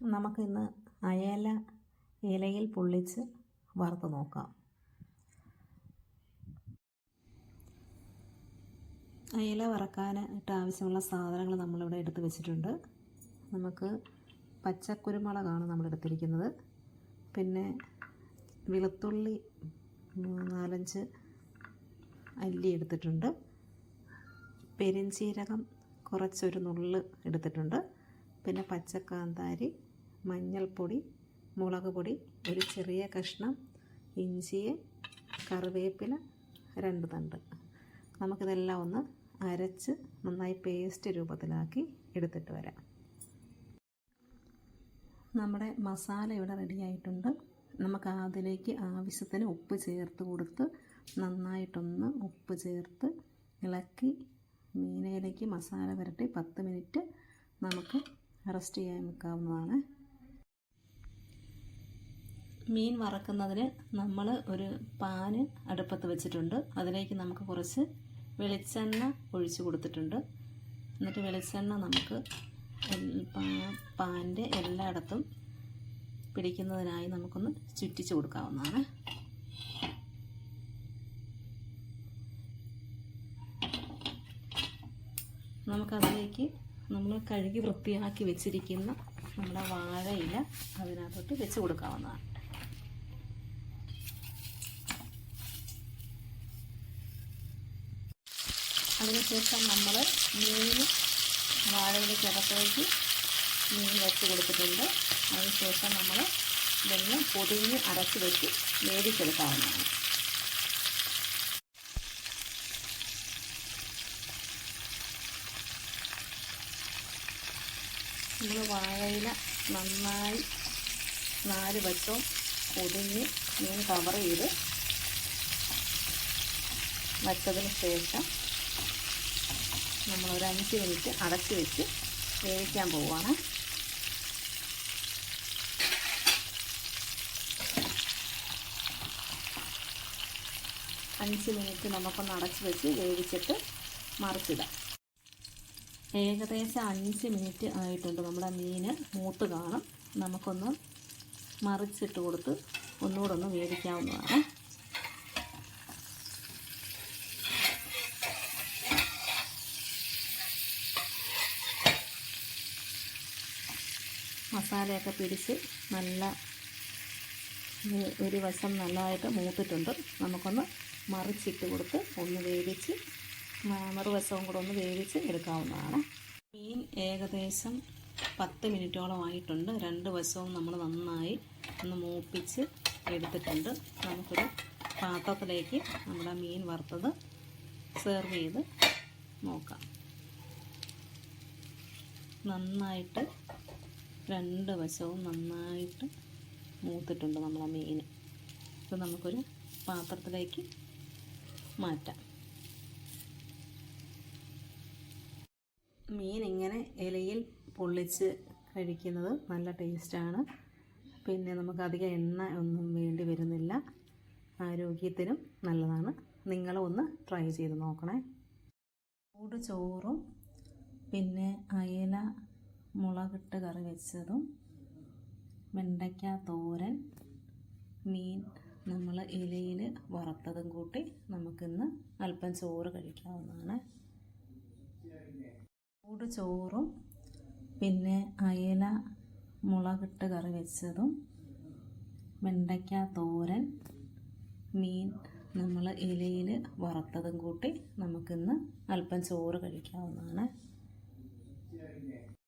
നമുക്കിന്ന് അയല ഇലയിൽ പൊള്ളിച്ച് വറുത്ത് നോക്കാം. അയല വറക്കാനായിട്ട് ആവശ്യമുള്ള സാധനങ്ങൾ നമ്മളിവിടെ എടുത്ത് വെച്ചിട്ടുണ്ട്. നമുക്ക് പച്ചക്കുരുമുളകാണ് നമ്മൾ എടുത്തിരിക്കുന്നത് പിന്നെ വെളുത്തുള്ളി നാലഞ്ച് അല്ലി എടുത്തിട്ടുണ്ട്. പെരിഞ്ചീരകം കുറച്ചൊരു നുള്ള് എടുത്തിട്ടുണ്ട്. പിന്നെ പച്ചക്കാന്താരി മഞ്ഞൾപ്പൊടി മുളക് പൊടി ഒരു ചെറിയ കഷ്ണം ഇഞ്ചി കറിവേപ്പില രണ്ട് തണ്ട്. നമുക്കിതെല്ലാം ഒന്ന് അരച്ച് നന്നായി പേസ്റ്റ് രൂപത്തിലാക്കി എടുത്തിട്ട് വരാം. നമ്മുടെ മസാല ഇവിടെ റെഡിയായിട്ടുണ്ട് നമുക്ക് അതിലേക്ക് ആവശ്യത്തിന് ഉപ്പ് ചേർത്ത് കൊടുത്ത് നന്നായിട്ടൊന്ന് ഉപ്പ് ചേർത്ത് ഇളക്കി മീനയിലേക്ക് മസാല പുരട്ടി പത്ത് മിനിറ്റ് നമുക്ക് റെസ്റ്റ് ചെയ്യാൻ വെക്കാവുന്നതാണ് മീൻ വറക്കുന്നതിന് നമ്മൾ ഒരു പാന് അടുപ്പത്ത് വെച്ചിട്ടുണ്ട്. അതിലേക്ക് നമുക്ക് കുറച്ച് വെളിച്ചെണ്ണ ഒഴിച്ച് കൊടുത്തിട്ടുണ്ട്. എന്നിട്ട് വെളിച്ചെണ്ണ നമുക്ക് പാന്റെ എല്ലായിടത്തും പിടിക്കുന്നതിനായി നമുക്കൊന്ന് ചുറ്റിച്ച് കൊടുക്കാവുന്നതാണ്. നമുക്കതിലേക്ക് നമ്മൾ കഴുകി വൃത്തിയാക്കി വെച്ചിരിക്കുന്ന നമ്മുടെ വാഴയില അതിനകത്തോട്ട് വെച്ച് കൊടുക്കാവുന്നതാണ്. അതിനുശേഷം നമ്മൾ മീൻ വാഴയിലേക്കകത്തേക്ക് മീൻ വെച്ച് കൊടുത്തിട്ടുണ്ട്. അതിനുശേഷം നമ്മൾ ഇതെല്ലാം പൊതിഞ്ഞ് അരച്ച് വെച്ച് വേവിച്ചെടുക്കാവുന്നതാണ്. നമ്മൾ വാഴയില നന്നായി നാല് വട്ടം പൊതിഞ്ഞ് മീൻ കവർ ചെയ്ത് വച്ചതിന് ശേഷം നമ്മൾ ഒരു അഞ്ച് മിനിറ്റ് അടച്ച് വെച്ച് വേവിക്കാൻ പോവുകയാണ്. അഞ്ച് മിനിറ്റ് നമുക്കൊന്ന് അടച്ച് വെച്ച് വേവിച്ചിട്ട് മറിച്ചിടാം. ഏകദേശം അഞ്ച് മിനിറ്റ് ആയിട്ടുണ്ട് നമ്മുടെ മീൻ മൂത്ത് കാണും. നമുക്കൊന്ന് മറിച്ചിട്ട് കൊടുത്ത് ഒന്നുകൂടെ ഒന്ന് വേവിക്കാവുന്നതാണ്. മസാലയൊക്കെ പിടിച്ച് നല്ല ഒരു വശം നല്ലതായിട്ട് മൂത്തിട്ടുണ്ട്. നമുക്കൊന്ന് മറിച്ചിട്ട് കൊടുത്ത് ഒന്ന് വേവിച്ച് മറുവശവും കൂടെ ഒന്ന് വേവിച്ച് എടുക്കാവുന്നതാണ്. മീൻ ഏകദേശം പത്ത് മിനിറ്റോളം ആയിട്ടുണ്ട്. രണ്ട് വശവും നമ്മൾ നന്നായി ഒന്ന് മൂപ്പിച്ച് എടുത്തിട്ടുണ്ട്. നമുക്കൊരു പാത്രത്തിലേക്ക് നമ്മുടെ മീൻ വറുത്തത് സെർവ് ചെയ്ത് നോക്കാം. നന്നായിട്ട് രണ്ട് വശവും നന്നായിട്ട് മൂത്തിട്ടുണ്ട് നമ്മൾ ആ മീൻ. ഇത് നമുക്കൊരു പാത്രത്തിലേക്ക് മാറ്റാം. മീൻ ഇങ്ങനെ ഇലയിൽ പൊള്ളിച്ച് കഴിക്കുന്നത് നല്ല ടേസ്റ്റാണ്. പിന്നെ നമുക്ക് അധികം എണ്ണ ഒന്നും വേണ്ടി വരുന്നില്ല. ആരോഗ്യത്തിനും നല്ലതാണ്. നിങ്ങളും ഒന്ന് ട്രൈ ചെയ്ത് നോക്കണേ. ചൂട് ചോറും പിന്നെ അയല മുളകിട്ട് കറി വെച്ചതും വെണ്ടയ്ക്ക തോരൻ മീൻ നമ്മൾ ഇലയിൽ വറുത്തതും കൂട്ടി നമുക്കിന്ന് അല്പം ചോറ് കഴിക്കാവുന്നതാണ്. ചൂട് ചോറും പിന്നെ അയല മുളകിട്ട് കറി വെച്ചതും വെണ്ടയ്ക്ക തോരൻ മീൻ നമ്മൾ ഇലയിൽ വറുത്തതും കൂട്ടി നമുക്കിന്ന് അല്പം ചോറ് കഴിക്കാവുന്നതാണ്.